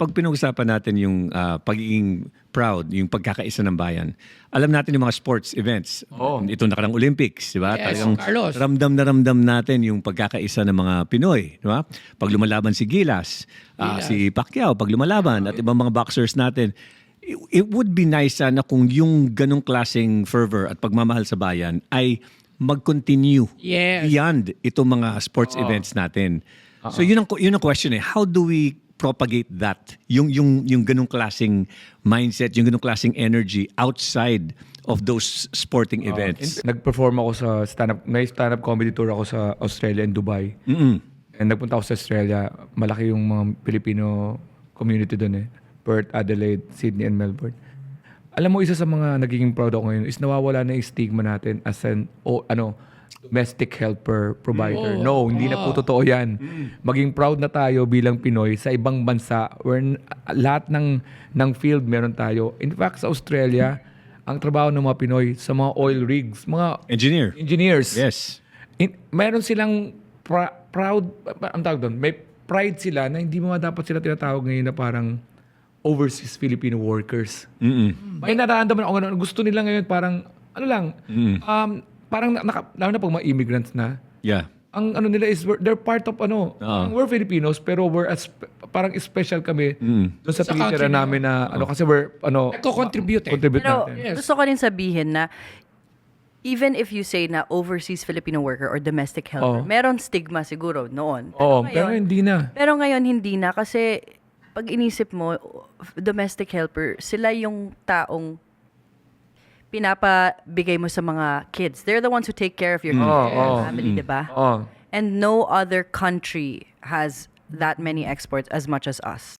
pag pinag-usapan natin yung ah, pagiging proud, yung pagkakaisa ng bayan, alam natin yung mga sports events. Oo. Ito nakarang Olympics, di ba? Yes, Talagang Carlos. ramdam na ramdam natin yung pagkakaisa ng mga Pinoy, di ba? Pag lumalaban si Gilas, ah, Gilas. si Pacquiao, pag lumalaban at ibang mga boxers natin, it, it would be nice sana kung yung ganong klaseng fervor at pagmamahal sa bayan ay mag-continue Yes. beyond itong mga sports events natin. So yun ang yun ang question eh. How do we propagate that? Yung yung yung ganung klaseng mindset, yung ganung klaseng energy outside of those sporting events. Nag-perform ako sa stand-up, may stand-up comedy tour ako sa Australia and Dubai. Mm-mm. And nagpunta ako sa Australia, malaki yung mga Filipino community doon eh. Perth, Adelaide, Sydney, and Melbourne. Alam mo, isa sa mga nagiging proud ako ngayon is nawawala na yung stigma natin as an, o ano, domestic helper, provider. Oo. No, hindi na po totoo yan. Maging proud na tayo bilang Pinoy sa ibang bansa where lahat ng, ng field meron tayo. In fact, sa Australia, ang trabaho ng mga Pinoy sa mga oil rigs, mga Engineer. engineers. Yes. In, meron silang pra- proud, ang tawag doon, may pride sila na hindi mo nga dapat sila tinatawag ngayon na parang overseas Filipino workers. Mm-mm. May nararamdaman ako na gusto nila ngayon parang, ano lang, um, parang, na, naka, lalo na pag mga immigrants na, Yeah. ang ano nila is, they're part of ano, Oo. we're Filipinos, pero we're as, parang special kami doon sa, Sa na- namin na, ano, kasi we're, ano, Nagko-contribute eh. contribute Pero natin. Yes. gusto ko rin sabihin na even if you say na overseas Filipino worker or domestic helper, Oo. meron stigma siguro noon. Oo, ngayon- pero hindi na. Pero ngayon hindi na kasi pag inisip mo, domestic helper, sila yung taong pinapabigay mo sa mga kids. They're the ones who take care of your kids, Oo, oo. family, di ba? Oo. And no other country has that many exports as much as us.